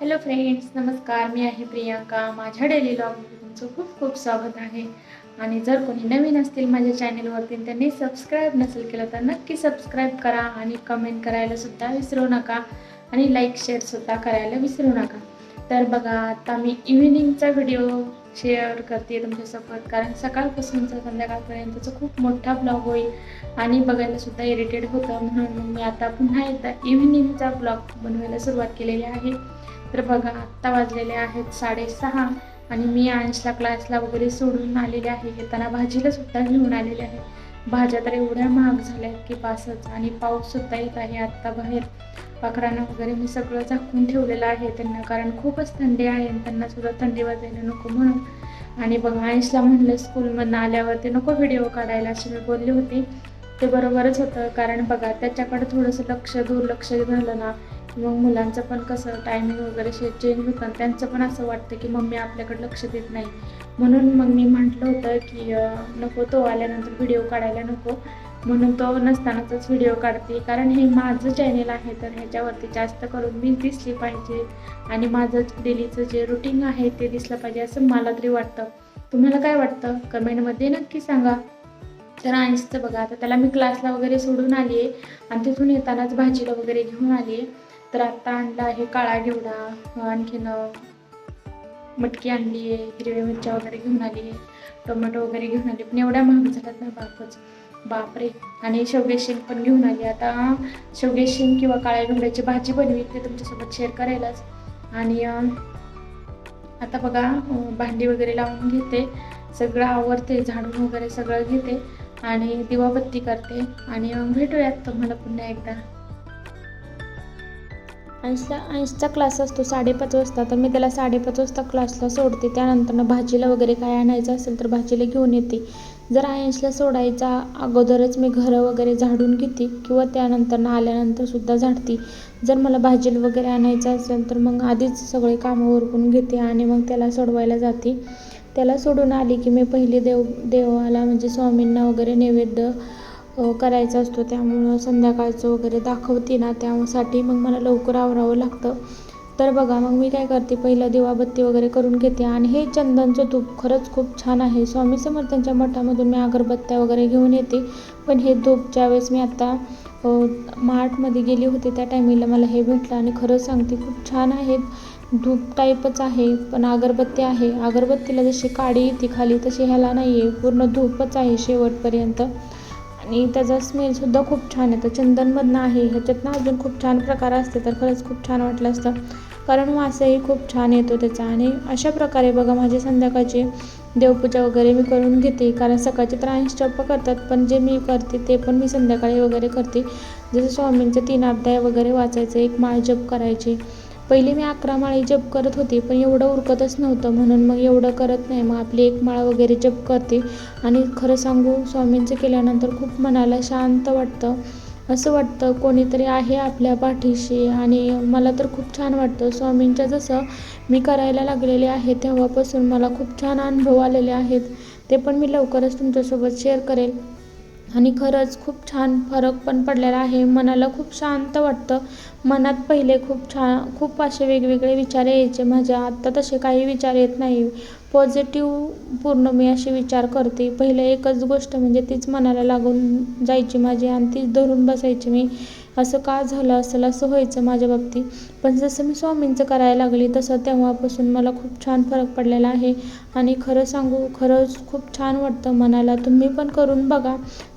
Hello friends नमस्कार. मी आहे प्रियांका. माझ्या डेली ब्लॉगमध्ये तुमचं खूप खूप स्वागत आहे. आणि जर कोणी नवीन असतील माझ्या चॅनेलवरती त्यांनी सबस्क्राईब नसेल केलं तर नक्की सबस्क्राईब करा आणि कमेंट करायला सुद्धा विसरू नका. आणि लाईक शेअरसुद्धा करायला विसरू नका. तर बघा आता मी इव्हिनिंगचा व्हिडिओ शेअर करते तुमच्यासोबत. कारण सकाळपासूनचा संध्याकाळपर्यंतचा खूप मोठा ब्लॉग होईल आणि बघायलासुद्धा इरिटेड इरिटेट होतं. म्हणून मी आता पुन्हा एकदा इव्हिनिंगचा ब्लॉग बनवायला सुरुवात केलेली आहे. तर बघा आत्ता वाजलेले आहेत साडेसहा आणि मी अंशला क्लासला वगैरे सोडून आलेले आहे. येताना भाजीला सुद्धा घेऊन आलेले आहे. भाज्या तर एवढ्या महाग झाल्या आहेत की पासच आणि पाऊस सुद्धा येत आहे आत्ता बाहेर. पाखरांना वगैरे मी सगळं झाकून ठेवलेलं आहे त्यांना कारण खूपच थंडी आहे त्यांना सुद्धा थंडी वाजायला नको म्हणून. आणि बघा अंशला म्हणलं स्कूलमधनं आल्यावरती नको व्हिडिओ काढायला अशी मी बोलली होती. ते बरोबरच होतं कारण बघा त्याच्याकडे थोडंसं लक्ष दुर्लक्ष झालं ना मग मुलांचं पण कसं टायमिंग वगैरे शे चेंज होतं त्यांचं पण असं वाटतं की मम्मी आपल्याकडे लक्ष देत नाही. म्हणून मग मी म्हटलं होतं की नको तो आल्यानंतर व्हिडिओ काढायला नको. म्हणून तो नसतानाच व्हिडिओ काढते. कारण हे माझं चॅनेल आहे तर ह्याच्यावरती जास्त करून मी दिसली पाहिजे. आणि माझं डेलीचं जे रुटीन आहे ते दिसलं पाहिजे असं मला तरी वाटतं. तुम्हाला काय वाटतं? कमेंटमध्ये नक्की सांगा. तर अंशचं बघा आता त्याला मी क्लासला वगैरे सोडून आली आहे आणि तिथून येतानाच भाजीला वगैरे घेऊन आली आहे तर आता आणला आहे काळा घेवडा आणखीन मटकी आणली आहे हिरव्या मिरच्या वगैरे घेऊन आली आहे टोमॅटो वगैरे घेऊन आली. पण एवढ्या महाग झाल्यात ना बापच. बापरे. आणि शेवगे शेंग पण घेऊन आली. आता शेवगे शेंग किंवा काळ्या घेवड्याची भाजी बनवी ते तुमच्यासोबत शेअर करायलाच. आणि आता बघा भांडी वगैरे लावून घेते. सगळं आवरते झाडून वगैरे सगळं घेते. आणि दिवाबत्ती करते. आणि भेटूयात तुम्हाला पुन्हा एकदा. अंशला अंशचा क्लास असतो साडेपाच वाजता. तर मी त्याला साडेपाच वाजता क्लासला सोडते. त्यानंतर भाजीला वगैरे काय आणायचं असेल तर भाजीला घेऊन येते. जर अंशला सोडायचा अगोदरच मी घरं वगैरे झाडून घेते किंवा त्यानंतर आल्यानंतरसुद्धा झाडते. जर मला भाजीला वगैरे आणायचं असेल तर मग आधीच सगळे कामं उरकून घेते आणि मग त्याला सोडवायला जाते. त्याला सोडून आली की मी पहिले देव देवाला म्हणजे स्वामींना वगैरे नैवेद्य करायचा असतो. त्यामुळं संध्याकाळचं वगैरे दाखवते ना त्यासाठी मग मला लवकर आवरावं लागतं. तर बघा मग मी काय करते पहिलं दिवाबत्ती वगैरे करून घेते. आणि हे चंदनचं धूप खरंच खूप छान आहे. स्वामी समर्थांच्या मठामधून मी अगरबत्त्या वगैरे घेऊन येते. पण हे धूप ज्यावेळेस मी आता मार्टमध्ये गेली होते त्या टायमिंगला मला हे भेटलं. आणि खरं सांगते खूप छान आहेत धूप टाईपच आहे पण अगरबत्ती आहे. अगरबत्तीला जशी काडी येते खाली तशी ह्याला नाही आहे पूर्ण धूपच आहे शेवटपर्यंत. आणि त्याचा स्मेलसुद्धा खूप छान येतो. चंदनमधनं आहे ह्याच्यातनं अजून खूप छान प्रकार असते तर खरंच खूप छान वाटलं असतं. कारण वासही खूप छान येतो त्याचा. आणि अशा प्रकारे बघा माझी संध्याकाळची देवपूजा वगैरे मी करून घेते. कारण सकाळचे तर ऐंशी करतात पण जे मी करते ते पण मी संध्याकाळी वगैरे करते. जसं स्वामींचे तीन अध्याय वगैरे वाचायचे एक माळ जप करायची. पहिले मी अकरा माळी जप करत होती पण एवढं उरकतच नव्हतं म्हणून मग एवढं करत नाही. मग आपली एक माळ वगैरे जप करते. आणि खरं सांगू स्वामींचं केल्यानंतर खूप मनाला शांत वाटतं. असं वाटतं कोणीतरी आहे आपल्या पाठीशी आणि मला तर खूप छान वाटतं. स्वामींच्या जसं मी करायला लागलेले आहे तेव्हापासून मला खूप छान अनुभव आलेले आहेत. ते पण मी लवकरच तुमच्यासोबत शेअर करेल. आणि खरंच खूप छान फरक पण पडलेला आहे. मनाला खूप शांत वाटतं. मनात पहिले खूप छान खूप असे वेगवेगळे विचार यायचे माझ्या. आत्ता तसे काही विचार येत नाही. पॉझिटिव्ह पूर्ण मी असे विचार करते. पहिले एकच गोष्ट म्हणजे तीच मनाला लागून जायची माझी आणि तीच धरून बसायची मी. असं का झालं असेल असं व्हायचं माझ्या बाबतीत. पण जसं मी स्वामींचं करायला लागली तसं तेव्हापासून मला खूप छान फरक पडलेला आहे. आणि खरं सांगू खरंच खूप छान वाटतं मनाला. तुम्ही पण करून बघा.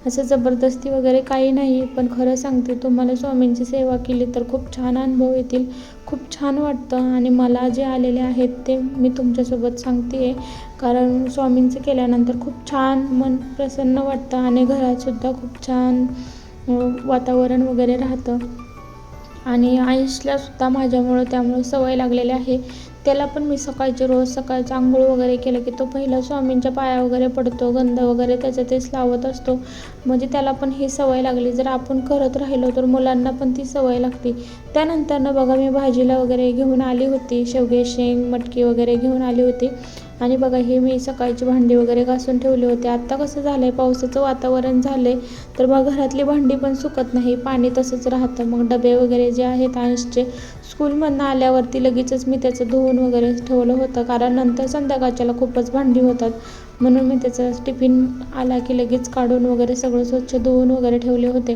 असं जबरदस्ती वगैरे काही नाही पण खरं सांगते तुम्हाला स्वामींची सेवा केली तर खूप छान अनुभव येतील. खूप छान वाटतं. आणि मला जे आलेले आहेत ते मी तुमच्यासोबत सांगते आहे कारण स्वामींचं केल्यानंतर खूप छान मन प्रसन्न वाटतं. आणि घरातसुद्धा खूप छान वातावरण वगैरे राहतं. आणि आयुषला सुद्धा माझ्यामुळं त्यामुळं सवय लागलेली आहे. त्याला पण मी सकाळचे रोज सकाळचं आंघोळ वगैरे केलं की तो पहिला स्वामींच्या पाया वगैरे पडतो गंध वगैरे त्याचं तेच लावत असतो. म्हणजे त्याला पण ही सवय लागली. जर आपण करत राहिलो तर मुलांना पण ती सवय लागते. त्यानंतरनं बघा मी भाजीला वगैरे घेऊन आली होती. शेवगे शेंग मटकी वगैरे घेऊन आली होती. आणि बघा हे मी सकाळची भांडी वगैरे घासून ठेवले होते. आत्ता कसं झालं आहे पावसाचं वातावरण झालं आहे तर मग घरातली भांडी पण सुकत नाही पाणी तसंच राहतं. मग डबे वगैरे जे आहेत अंशचे स्कूलमधनं आल्यावरती लगेचच मी त्याचं धुवून वगैरे ठेवलं होतं. कारण नंतर संध्याकाळच्याला खूपच भांडी होतात. म्हणून मी त्याचं टिफिन आला की लगेच काढून वगैरे सगळं स्वच्छ धुवून वगैरे ठेवले होते.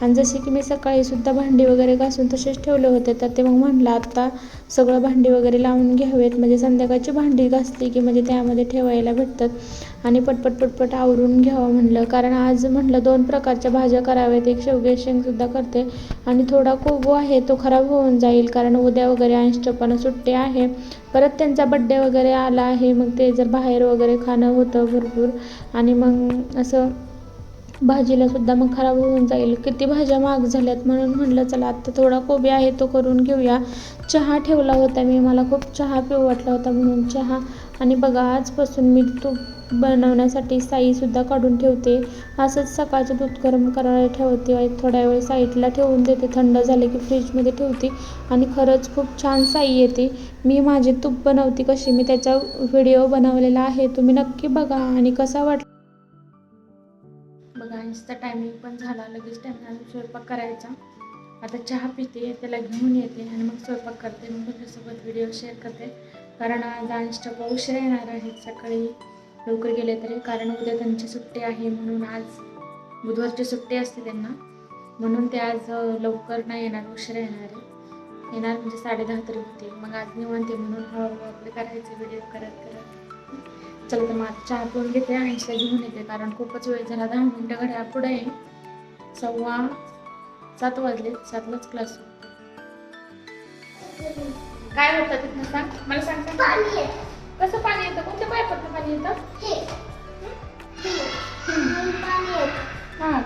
आणि जसे की मी सकाळीसुद्धा भांडी वगैरे घासून तसेच ठेवले होते तर ते मग म्हणलं आत्ता सगळं भांडी वगैरे लावून घ्यावेत. म्हणजे संध्याकाळची भांडी घासली की म्हणजे त्यामध्ये ठेवायला भेटतात. आणि पटपट पटपट आवरून घ्यावं म्हणलं. कारण आज म्हटलं दोन प्रकारच्या भाज्या कराव्यात. एक शेवगे शेंगसुद्धा करते. आणि थोडा कोबू आहे तो खराब होऊन जाईल. कारण उद्या वगैरे अंशचपानं सुट्टी आहे. परत त्यांचा बड्डे वगैरे आला आहे. मग ते जर बाहेर वगैरे खाणं होतं भरपूर. आणि मग असं भाजीला सुद्धा मग खराब होऊन जाईल. किती भाज्या महाग झाल्यात म्हणून म्हटलं चला आत्ता थोडा कोबी आहे तो करून घेऊया. चहा ठेवला होता मी. मला खूप चहा पिऊ वाटला होता म्हणून चहा. आणि बघा आजपासून मी तूप बनवण्यासाठी साईसुद्धा काढून ठेवते. असंच सकाळचं दूध गरम करायला ठेवते. थोड्या वेळ साईडला ठेवून देते. थंड झाले की फ्रीजमध्ये ठेवते. आणि खरंच खूप छान साई येते. मी माझे तूप बनवते कशी? मी त्याचा व्हिडिओ बनवलेला आहे. तुम्ही नक्की बघा. आणि कसा वाट बघा टायमिंग पण झाला लगेच टायमिंग स्वयंपाक करायचा. आता चहा पिते त्याला घेऊन येते आणि मग स्वयंपाक करते. मग तुझ्यासोबत व्हिडिओ शेअर करते. कारण आज अंशच्या उशिरा येणार आहेत सकाळी लवकर गेले तरी कारण उद्या त्यांची सुट्टी आहे म्हणून आज बुधवारची सुट्टी असते त्यांना. म्हणून ते आज लवकर नाही येणार उशीर येणार आहे. येणार म्हणजे साडे दहा तरी होते मग आज निवांते म्हणून हळूहळू आपले करायचे व्हिडिओ करत करत. चला तर मग आता चहा पिऊन घेते आणखीला घेऊन येते कारण खूपच वेळ झाला दहा मिनटं घड्याळ पुढे आहे. सव्वा सात वाजले सातलाच क्लास काय होतं तिथनं सांग? मला सांग सांग. कसं पाणी येतं? कोणत्या पाईपातनं पाणी येतं? हे. का.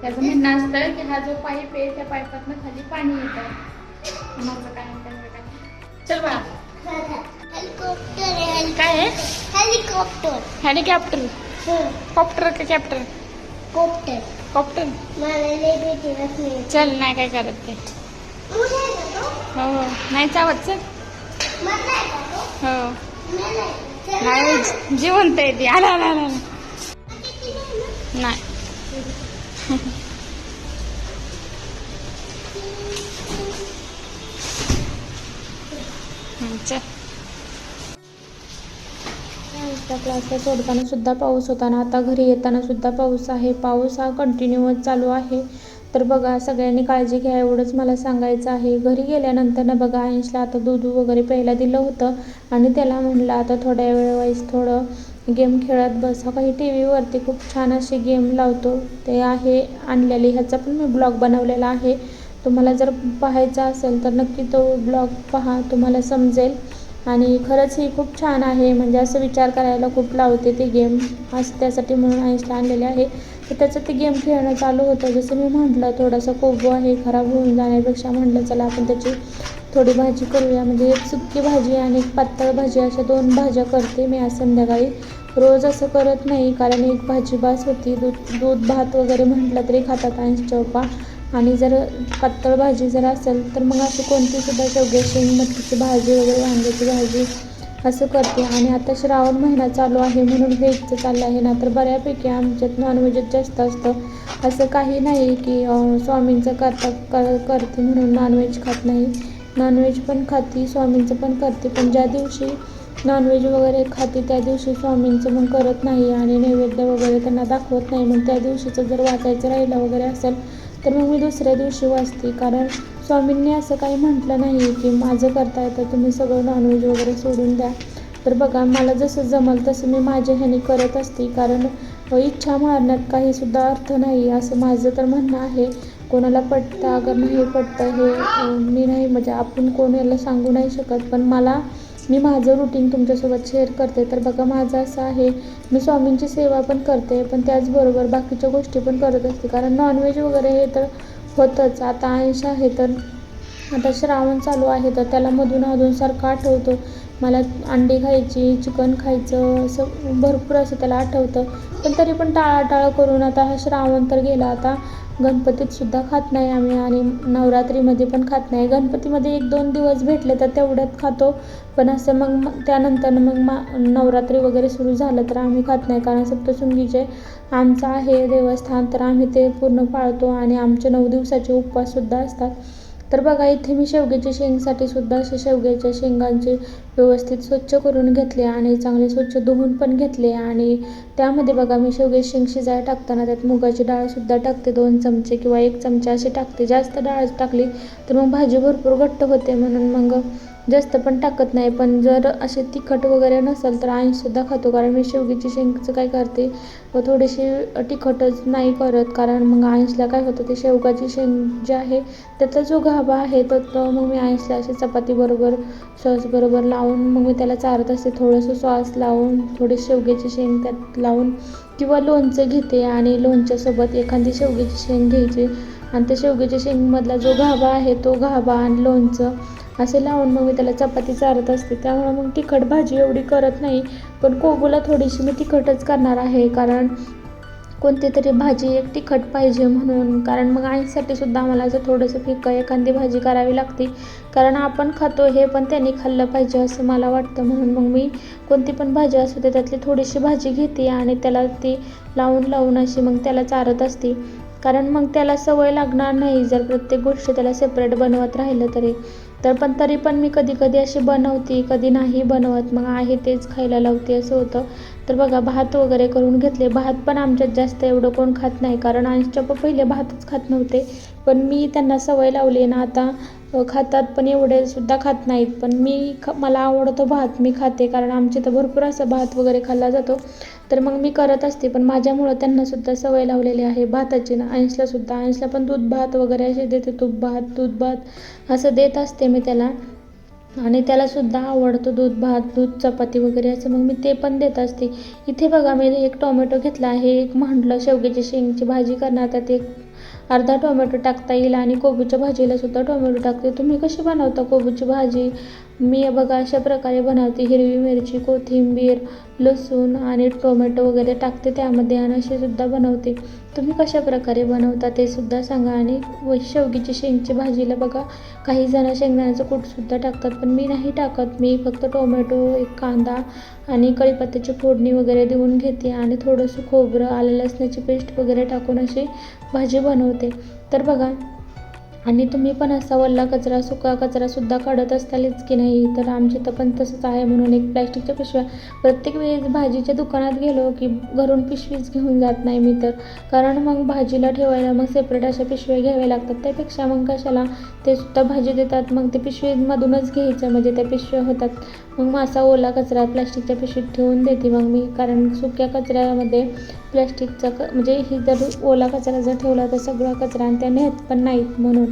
त्याचं म्हणणं असतं की हा जो पाईप आहे त्या पाईपातनं खाली पाणी येतं. माझं काय म्हणतात काय चल बा हेलिकॉप्टर आहे. काय आहे? हेलिकॉप्टर. हेलिकॉप्टर. हं. कॉप्टर का कॅप्टर? कॉप्टर. कॉप्टर. मला लय चल नाही काय करत ते? हो हो. नाही चावत चल? हो. नाही. जिवंत आहे ती. आला आला आला नाही. चल. त्या क्लासला सोडताना सुद्धा पाऊस होता ना आता घरी येताना सुद्धा पाऊस आहे. पाऊस हा कंटिन्यूअस चालू आहे. तर बघा सगळ्यांनी काळजी घ्या एवढंच मला सांगायचं आहे. घरी गेल्यानंतर ना बघा आईशला आता दूध वगैरे प्यायला दिलं होतं आणि त्याला म्हणलं आता थोड्या वेळ वाईस थोडं गेम खेळत बस. हा काही टी व्हीवरती खूप छान असे गेम लावतो. ते आहे आणलेली ह्याचा पण मी ब्लॉग बनवलेला आहे. तुम्हाला जर पाहायचा असेल तर नक्की तो ब्लॉग पहा तुम्हाला समजेल. आणि खरंच ही खूप छान आहे. म्हणजे असं विचार करायला खूप लावते ते गेम. असं त्यासाठी म्हणून आईस्टा आणलेले आहे. तर त्याचं ते गेम खेळणं चालू होतं. जसं मी म्हटलं थोडासा कोबो आहे खराब होऊन जाण्यापेक्षा म्हटलं चला आपण त्याची थोडी भाजी करूया. म्हणजे एक सुक्की भाजी आणि एक पातळ भाजी अशा दोन भाज्या करते मी आज संध्याकाळी. रोज असं करत नाही कारण एक भाजी बास होती. दूध दूध भात वगैरे म्हटलं तरी खातात आणि चौपा. आणि जर पातळ भाजी जर असेल तर मग असं कोणती सुद्धा शेंग मटकीची भाजी वगैरे वांग्याची भाजी असं करते. आणि आता श्रावण महिना चालू आहे म्हणून व्हेजचं चाललं आहे ना तर बऱ्यापैकी आमच्यात नॉनव्हेजच जास्त असतं. असं काही नाही की स्वामींचं करता कर करते म्हणून नॉनव्हेज खात नाही. नॉनव्हेज पण खाते स्वामींचं पण करते पण ज्या दिवशी नॉनव्हेज वगैरे खाते त्या दिवशी स्वामींचं मग करत नाही आणि नैवेद्य वगैरे त्यांना दाखवत नाही. मग त्या दिवशीचं जर वाचायचं राहिलं वगैरे असेल तर मग मी दुसऱ्या दिवशी वाचते. कारण स्वामींनी असं काही म्हटलं नाही की माझं करता येतं तुम्ही सगळं नॉनव्हेज वगैरे सोडून द्या. तर बघा मला जसं जमल तसं मी माझ्या ह्याने करत असते. कारण इच्छा मारण्यात काहीसुद्धा अर्थ नाही. असं माझं तर म्हणणं आहे. कोणाला पटतं अगर नाही पटतं हे मी नाही म्हणजे आपण कोणाला सांगू नाही शकत. पण मला मी माझं रुटीन तुमच्यासोबत शेअर करते. तर बघा माझं असं आहे मी स्वामींची सेवा पण करते पण त्याचबरोबर बाकीच्या गोष्टी पण करत असते. कारण नॉनव्हेज वगैरे हे तर होतंच. आता ऐंशी आहे तर आता श्रावण चालू आहे तर त्याला मधून अधून सारखं आठवतं. मला अंडी खायची चिकन खायचं असं भरपूर असं त्याला आठवतं. पण तरी पण टाळाटाळ करून आता हा श्रावण तर गेला. आता गणपतीत सुद्धा खात नाही आम्ही आणि नवरात्रीमध्ये पण खात नाही. गणपतीमध्ये एक दोन दिवस भेटले तर तेवढ्यात खातो. पण असं मग त्यानंतर मग मा नवरात्री वगैरे सुरू झालं तर आम्ही खात नाही. कारण सप्तशृंगीचे आमचं आहे देवस्थान तर आम्ही ते पूर्ण पाळतो आणि आमचे नऊ दिवसाचे उपवाससुद्धा असतात. तर बघा इथे मी शेवग्याच्या शेंगसाठी सुद्धा असे शेवग्याच्या शेंगांचे व्यवस्थित स्वच्छ करून घेतले आणि चांगले स्वच्छ धुवून पण घेतले. आणि त्यामध्ये बघा मी शेवग्याची शेंग शिजायला टाकताना त्यात मुगाची डाळसुद्धा टाकते दोन चमचे किंवा एक चमचा अशी टाकते. जास्त डाळ टाकली तर मग भाजी भरपूर घट्ट होते म्हणून मग जास्त पण टाकत नाही. पण जर असे तिखट वगैरे नसेल तर आईसुद्धा खातो. कारण मी शेवग्याची शेंगचं काय करते? व थोडीशी तिखटच नाही करत. कारण मग आईसला काय होतं? ते शेवगाची शेंग जे आहे त्याचा जो गाभा आहे तो तो मग मी आईसला अशी चपातीबरोबर सॉसबरोबर लावून मग मी त्याला चारत असते. थोडंसं सॉस लावून थोडी शेवग्याची शेंग त्यात लावून किंवा लोणचं घेते आणि लोणच्यासोबत एखादी शेवग्याची शेंग घ्यायची. आणि त्या शेवग्याच्या शेंगमधला जो गाभा आहे तो गाभा आणि लोणचं असे लावून मग मी त्याला चपाती चारत असते. त्यामुळं मग तिखट भाजी एवढी करत नाही. पण कोबूला थोडीशी मी तिखटच करणार आहे. कारण कोणती तरी भाजी एक तिखट पाहिजे म्हणून. कारण मग आईसाठी सुद्धा आम्हाला असं थोडंसं फिकं एखादी भाजी करावी लागते. कारण आपण खातो हे पण त्यांनी खाल्लं पाहिजे असं मला वाटतं. म्हणून मग मी कोणती पण भाजी असू दे त्यातली थोडीशी भाजी घेते आणि त्याला ती लावून लावून अशी मग त्याला चारत असते. कारण मग त्याला सवय लागणार नाही. जर प्रत्येक गोष्ट त्याला सेपरेट बनवत राहिलं तरी. तर पण तरी पण मी कधी कधी अशी बनवते कधी नाही बनवत. मग आहे तेच खायला लावते असं होतं. तर बघा भात वगैरे करून घेतले. भात पण आमच्यात जास्त एवढं कोण खात नाही. कारण आमच्या पहिले भातच खात नव्हते. पण मी त्यांना सवय लावली ना आता खातात पण एवढे सुद्धा खात नाहीत. पण मी ख मला आवडतो भात मी खाते. कारण आमच्या इथं भरपूर असं भात वगैरे खाल्ला जातो. तर मग मी करत असते. पण माझ्यामुळं त्यांना सुद्धा सवय लावलेली आहे. भाताची ना आईसला सुद्धा. पण दूध भात वगैरे असे देते. तूप भात दूध भात असं देत असते मी त्याला. आणि त्यालासुद्धा आवडतो दूध भात दूध चपाती वगैरे असं. मग मी ते पण देत असते. इथे बघा मी एक टोमॅटो घेतला आहे. एक म्हटलं शेवग्याची शेंगची भाजी करणार. त्यात एक अर्धा टोमॅटो टाकता येईल आणि कोबीच्या भाजीला सुद्धा टोमॅटो टाकते. तुम्ही कशी बनवता कोबीची भाजी? मी बघा अशा प्रकारे बनवते. हिरवी मिरची कोथिंबीर लसूण आणि टोमॅटो वगैरे टाकते त्यामध्ये आणि अशी सुद्धा बनवते. तुम्ही कशा प्रकारे बनवता ते सुद्धा सांगा. आणि व शेवगीची शेंगची भाजीला बघा काही जण शेंगदाण्याचं कूटसुद्धा टाकतात पण मी नाही टाकत. मी फक्त टोमॅटो एक कांदा आणि कढीपत्त्याची फोडणी वगैरे देऊन घेते आणि थोडंसं खोबरं आलं लसणाची पेस्ट वगैरे टाकून अशी भाजी बनवते. तर बघा आणि तुम्ही पण असा वल्ला कचरा सुका कचरासुद्धा काढत असतालच की नाही? तर आमच्या इथं पण तसंच आहे म्हणून एक प्लॅस्टिकच्या पिशव्या प्रत्येक वेळेस भाजीच्या दुकानात गेलो की घरून पिशवीच घेऊन जात नाही मी तर. कारण मग भाजीला ठेवायला मग सेपरेट अशा पिशव्या घ्याव्या लागतात. त्यापेक्षा मग कशाला? ते सुद्धा भाजी देतात मग ते पिशवीमधूनच घ्यायचं म्हणजे त्या पिशव्या होतात. मग असा ओला कचरा प्लॅस्टिकच्या पिशवीत ठेवून देते मग मी. कारण सुक्या कचऱ्यामध्ये प्लॅस्टिकचा क म्हणजे ही जर ओला कचरा जर ठेवला तर सगळा कचरा आणि त्या नेत पण नाहीत म्हणून.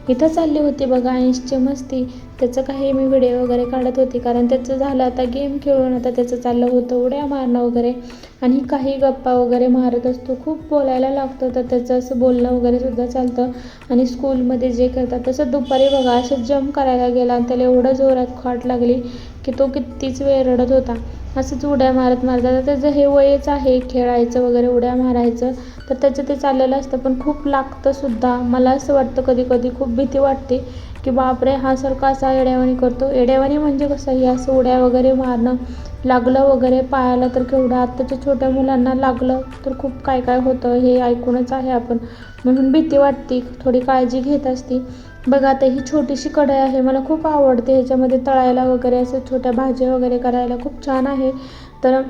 इथं चालली होती बघा आईशची मस्ती. त्याचं काही मी व्हिडिओ वगैरे काढत होती कारण त्याचं झालं आता गेम खेळून आता त्याचं चाललं होतं उड्या मारणं वगैरे. आणि काही गप्पा वगैरे मारत असतो खूप बोलायला लागतं तर त्याचं असं बोलणं वगैरे सुद्धा चालतं. आणि स्कूलमध्ये जे करतात तसं दुपारी बघा असं जम्प करायला गेला आणि त्याला एवढं जोरात खाट लागली की तो कितीच वेळ रडत होता. असंच उड्या मारत मारत आता त्याचं हे वयच आहे खेळायचं वगैरे उड्या मारायचं. तर त्याचं ते चाललेलं असतं पण खूप लागतं सुद्धा. मला असं वाटतं कधी कधी खूप भीती वाटते की बापरे हा सारखा असा येड्यावानी करतो? येड्यावानी म्हणजे कसं? या सोड्या वगैरे मारणं लागलं वगैरे पायाला तर केवढं? आत्ताच्या छोट्या मुलांना लागलं तर खूप काय काय होतं हे ऐकूनच आहे आपण. म्हणून भीती वाटते थोडी काळजी घेत असते. बघा आता ही छोटीशी कढई आहे मला खूप आवडते. ह्याच्यामध्ये तळायला वगैरे असं छोट्या भाज्या वगैरे करायला खूप छान आहे. तर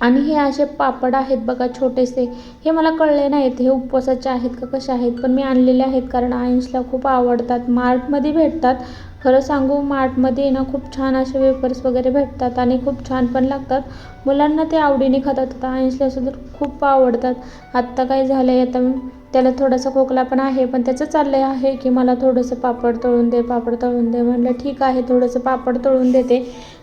आणि हे असे पापड आहेत बघा छोटेसे. हे मला कळले नाहीत हे उपवासाचे आहेत का कसे आहेत? पण मी आणलेले आहेत कारण आयुषला खूप आवडतात. मार्टमध्ये भेटतात. खरं सांगू मार्टमध्ये ना खूप छान असे वेफर्स वगैरे भेटतात आणि खूप छान पण लागतात. मुलांना ते आवडीने खातात. आता आयुषला सुद्धा खूप आवडतात. आत्ता काय झालं आहे आता त्याला थोडासा खोकला पण आहे पण त्याचं चाललं आहे की मला थोडंसं पापड तळून दे पापड तळून दे. म्हटलं ठीक आहे थोडंसं पापड तळून देते.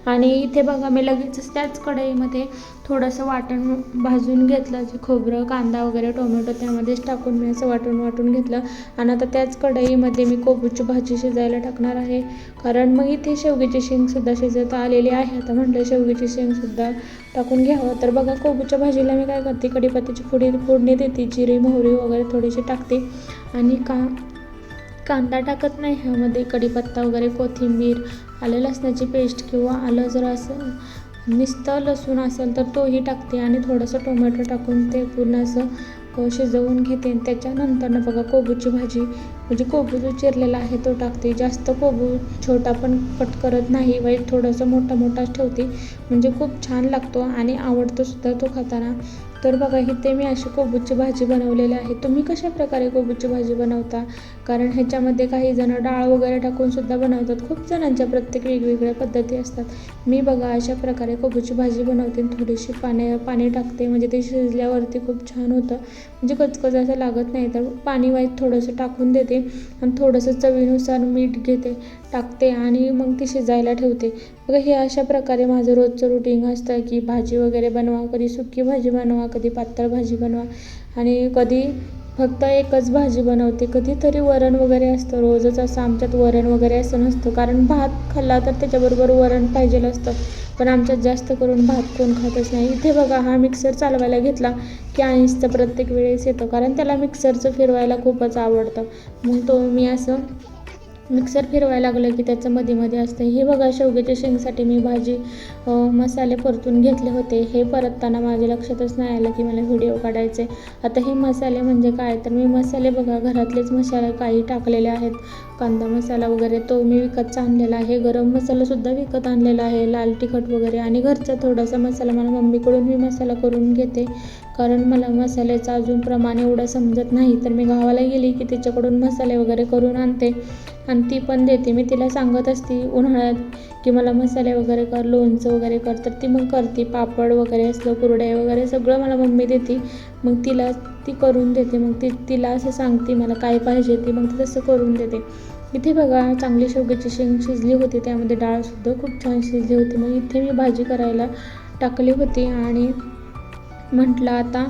आणि इथे बघा मी लगेचच त्याच कढईमध्ये थोडंसं वाटण भाजून घेतलं जे खोबरं कांदा वगैरे टोमॅटो त्यामध्येच टाकून मी असं वाटून वाटून घेतलं. आणि आता त्याच कढईमध्ये मी कोबूची भाजी शिजायला टाकणार आहे. कारण मग इथे शेवग्याची शेंगसुद्धा शिजवता आलेली आहे. आता म्हटलं शेवग्याची शेंगसुद्धा टाकून घ्यावं. तर बघा कोबूच्या भाजीला मी काय करते कढीपत्त्याची फुडी फोडणी देते जिरी मोहरी वगैरे थोडीशी टाकते. आणि का कांदा टाकत नाही. ह्यामध्ये कढीपत्ता वगैरे कोथिंबीर आलं लसणाची पेस्ट किंवा आलं जर असं नुसतं लसूण असेल तर तोही टाकते आणि थोडंसं टोमॅटो टाकून ते पूर्ण असं शिजवून घेते. त्याच्यानंतरनं बघा कोबूची भाजी. म्हणजे कोबू जो चिरलेला आहे तो टाकते. जास्त कोबू छोटा पण कट करत नाही. वाईट थोडंसं मोठा मोठाच ठेवते. म्हणजे खूप छान लागतो आणि आवडतो सुद्धा तो खाताना. तर बघा इथे मी अशी कोबूची भाजी बनवलेली आहे. तुम्ही कशा प्रकारे कोबूची भाजी बनवता? कारण ह्याच्यामध्ये काही जण डाळ वगैरे टाकून सुद्धा बनवतात. खूप जणांच्या प्रत्येक वेगवेगळ्या पद्धती असतात. मी बघा अशा प्रकारे कोबूची भाजी बनवते. थोडीशी पाणी पाणी टाकते. म्हणजे ते शिजल्यावरती खूप छान होतं. म्हणजे कचकच असं लागत नाही. तर पाणी वाईट थोडंसं टाकून देते. आणि थोडंसं चवीनुसार मीठ घेते. टाकते आणि मग ती शिजायला ठेवते. बघा हे अशा प्रकारे माझं रोजचं रुटीन असतं की भाजी वगैरे बनवा कधी सुकी भाजी बनवा कधी पातळ भाजी बनवा. आणि कधी फक्त एकच भाजी बनवते. कधीतरी वरण वगैरे असतं. रोजच असं आमच्यात वरण वगैरे असं नसतं. कारण भात खाल्ला तर त्याच्याबरोबर वरण पाहिजेल असतं. पण आमच्यात जास्त करून भात कोण खातच नाही. इथे बघा हा मिक्सर चालवायला घेतला की आईसचं प्रत्येक वेळेस येतो. कारण त्याला मिक्सरचं फिरवायला खूपच आवडतं. मग तो मी असं मिक्सर फिरवायला लागलं की त्याचं मध्ये मध्ये असतं. हे बघा शेवग्याच्या शेंगसाठी मी भाजी मसाले परतून घेतले होते. हे परतताना माझ्या लक्षातच नाही आलं की मला व्हिडिओ काढायचे. आता हे मसाले म्हणजे काय? तर मी मसाले बघा घरातलेच मसाले काही टाकलेले आहेत. कांदा मसाला वगैरे तो मी विकतचा आणलेला आहे. गरम मसालासुद्धा विकत आणलेला आहे. लाल तिखट वगैरे आणि घरचा थोडासा मसाला मला मम्मीकडून मी मसाला करून घेते. कारण मला मसाल्याचं अजून प्रमाण एवढं समजत नाही. तर मी गावाला गेली की तिच्याकडून मसाले वगैरे करून आणते. आणि ती पण देते. मी तिला सांगत असते उन्हाळ्यात की मला मसाले वगैरे कर लोणचं वगैरे कर. तर ती मग करते. पापड वगैरे असलं कुरडे वगैरे सगळं मला मम्मी देते. मग तिला ती करून देते. मग ती तिला असं सांगते मला काय पाहिजे ती. मग ती तसं करून देते. इथे बघा चांगली शेवग्याची शेंग शिजली होती. त्यामध्ये डाळसुद्धा खूप छान शिजली होती. मग इथे मी भाजी करायला टाकली होती आणि म्हटलं आता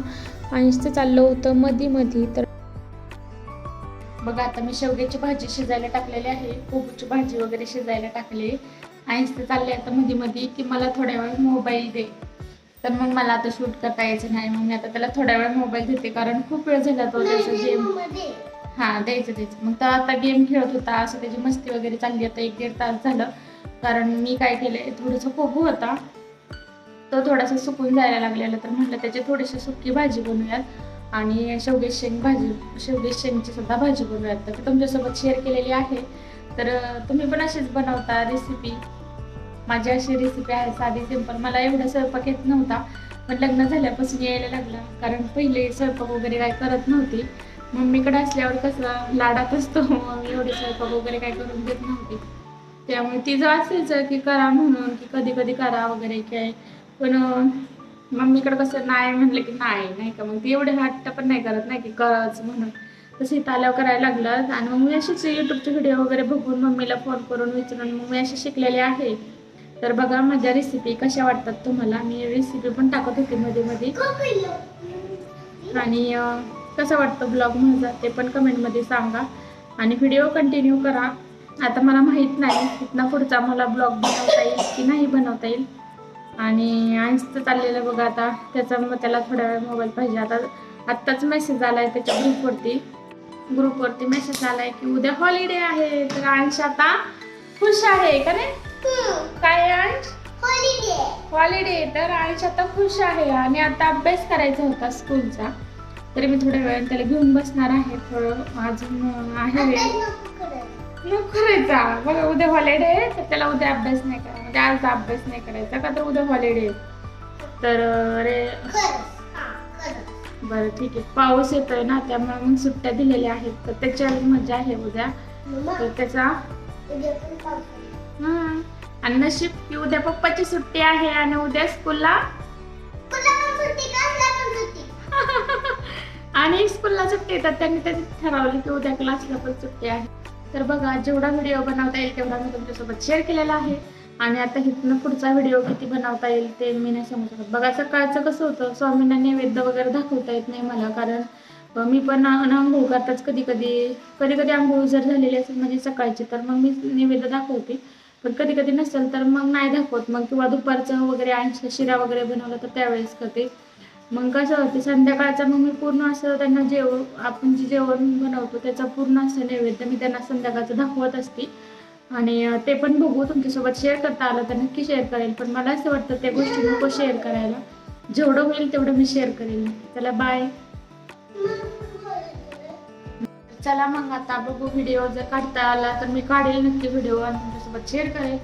आईचं चाललं होतं मधी मधी तर बघा आता मी शेवग्याची भाजी शिजायला टाकलेली आहे. कोबूची भाजी वगैरे शिजायला टाकली. आईचं चालले आता मध्ये मध्ये की मला थोड्या वेळ मोबाईल दे. तर मग मला आता शूट करता यायचं नाही. मग मी आता त्याला थोड्या वेळ मोबाईल देते कारण खूप वेळ झाला तो त्याचा गेम. हा द्यायचं द्यायचं. मग तर आता गेम खेळत होता. असं त्याची मस्ती वगैरे चालली. आता एक दीड तास झालं. कारण मी काय केलंय थोडंसं कोबू होता. तो थोडासा सुकून जायला लागलेला. तर म्हटलं त्याची थोडीशी सुकी भाजी बनवूयात आणि शेवगे शेंग भाजी शेवगे शेंगची सुद्धा भाजी बनवूयात. तर तुमच्यासोबत शेअर केलेली आहे. तर तुम्ही पण अशीच बनवता रेसिपी माझी अशी रेसिपी आहे साधी सिंपल मला एवढा स्वयंपाक येत नव्हता. पण लग्न झाल्यापासून यायला लागला. कारण पहिले स्वयंपाक वगैरे काय करत नव्हती. मम्मीकडे असल्यावर कसं लाडात असतो. मम्मी एवढे स्वयंपाक वगैरे काय करून देत नव्हती. त्यामुळे तिचं असायचं की करा म्हणून की कधी कधी करा वगैरे काय. पण मम्मीकडे कसं नाही म्हणलं की नाही नाही का? मग ती एवढे हट्ट पण नाही करत नाही की करायचं म्हणून. तसं इथं आल्यावर करायला लागलं. आणि मग मी अशीच युट्यूबचे व्हिडिओ वगैरे बघून मम्मीला फोन करून विचारून मग मी अशी शिकलेले आहे. तर बघा माझ्या रेसिपी कशा वाटतात तुम्हाला? मी रेसिपी पण टाकत होते मध्ये मध्ये आणि कसा वाटतो ब्लॉग माझा ते पण कमेंटमध्ये सांगा. आणि व्हिडिओ कंटिन्यू करा. आता मला माहीत नाही इथनं पुढचा मला ब्लॉग बनवता येईल की नाही बनवता येईल. आणि आईचं चाललेलं बघा आता. त्याचा मग त्याला थोड्या वेळ मोबाईल पाहिजे. आता आत्ताच मेसेज आला आहे त्याच्या ग्रुपवरती ग्रुपवरती मेसेज आला आहे की उद्या हॉलिडे आहे. तर अंश आता खुश आहे का नाही? काय आहे अंश हॉलिडे हॉलिडे तर अंश आता खुश आहे. आणि आता अभ्यास करायचा होता स्कूलचा तरी मी थोड्या वेळाने त्याला घेऊन बसणार आहे. थोडं अजून आहे. वेळ नको करायचा. बघा उद्या हॉलिडे आहे तर त्याला उद्या अभ्यास नाही करायचा. म्हणजे आज अभ्यास नाही करायचा का तर उद्या हॉलिडे तर रे बरं ठीक आहे. पाऊस येतोय ना त्यामुळे मग सुट्ट्या दिलेल्या आहेत. तर त्याच्यावर मजा आहे उद्या. तर त्याचा. आणि नशीब की उद्या पप्पाची सुट्टी आहे आणि उद्या स्कूलला आणि स्कूलला सुट्टी येतात त्यांनी ते ठरवलं की उद्या क्लासला पण सुट्टी आहे. तर बघा जेवढा व्हिडिओ बनवता येईल तेवढा मी तुमच्यासोबत शेअर केलेला आहे. आणि आता इथनं पुढचा व्हिडिओ किती बनवता येईल ते मी नाही सांगू शकत. बघा सकाळचं कसं होतं स्वामींना नैवेद्य वगैरे दाखवता येत नाही मला कारण मी पण अ- आंघोळ करताच कधी कधी कधी कधी आंघोळ जर झालेली असेल म्हणजे सकाळची तर मग मी नैवेद्य दाखवते. पण कधी कधी नसेल तर मग नाही दाखवत. मग किंवा दुपारचं वगैरे ऐंशी शिरा वगैरे बनवलं तर त्यावेळेस करते. मग कसं होते संध्याकाळचं मग मी पूर्ण असं त्यांना जेव आपण जे जेवण बनवतो त्याचा पूर्ण असं नैवेद्य मी त्यांना संध्याकाळचं दाखवत असते. आणि ते पण बघू तुमच्यासोबत शेअर करता आलं तर नक्की शेअर करेल. पण मला असं वाटतं त्या गोष्टी नको शेअर करायला. जेवढं होईल तेवढं मी शेअर करेल. चला बाय चला मग आता बघू व्हिडिओ जर काढता आला तर मी काढेल नक्की व्हिडिओ आणि तुमच्यासोबत शेअर करेल.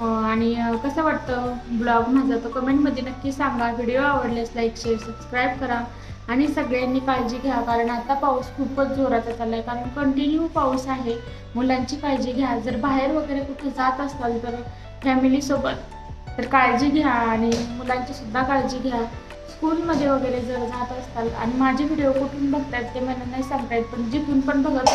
आणि कसं वाटतं? ब्लॉग माझा तो कमेंटमध्ये नक्की सांगा. व्हिडिओ आवडल्यास लाईक शेअर सबस्क्राईब करा. आणि सगळ्यांनी काळजी घ्या कारण आता पाऊस खूपच जोराचा चालला आहे कारण कंटिन्यू पाऊस आहे. मुलांची काळजी घ्या. जर बाहेर वगैरे कुठे जात असाल तर फॅमिलीसोबत तर काळजी घ्या आणि मुलांची सुद्धा काळजी घ्या. स्कूलमध्ये वगैरे जर जात असताल आणि माझे व्हिडिओ कुठून बघतात ते मला नाही सांगता येत पण जिथून पण बघत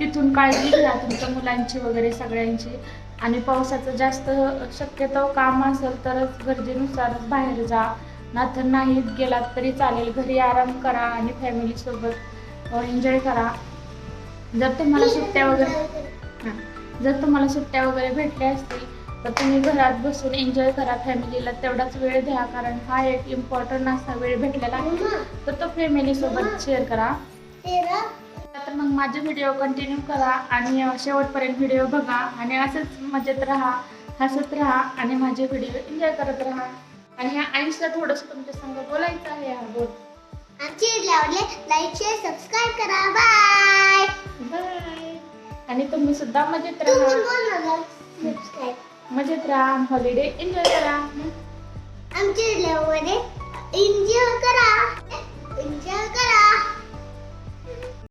तिथून काळजी घ्या तुमच्या मुलांची वगैरे सगळ्यांची. आणि पावसाचं जास्त शक्यतो काम असेल तरच गरजेनुसारच बाहेर जा. नाहीतर नाही गेलात तरी चालेल. घरी आराम करा आणि फॅमिलीसोबत एन्जॉय करा. जर तुम्हाला सुट्ट्या वगैरे जर तुम्हाला सुट्ट्या वगैरे भेटल्या असतील तर तुम्ही घरात बसून एन्जॉय करा फॅमिलीला तेवढाच वेळ द्या कारण हा एक इम्पॉर्टंट असा वेळ भेटलेला आहे. तर तो फॅमिलीसोबत शेअर करा. तर मग माझे व्हिडिओ कंटिन्यू करा आणि शेवटपर्यंत व्हिडिओ बघा आणि असंच मजेत राहा हसत राहा आणि माझे व्हिडिओ एन्जॉय करत राहा. आणि ह्या आईसला थोडस तुमच्या संग बोलायचं आहे हा बोल आमचे व्हिडिओ आवडले लाईक शेअर सबस्क्राईब करा. बाय बाय आणि तुम्ही सुद्धा मजेत राहा. सबस्क्राईब मजेत राहा. हॉलिडे एन्जॉय करा. आमचे लावले एन्जॉय करा. एन्जॉय करा.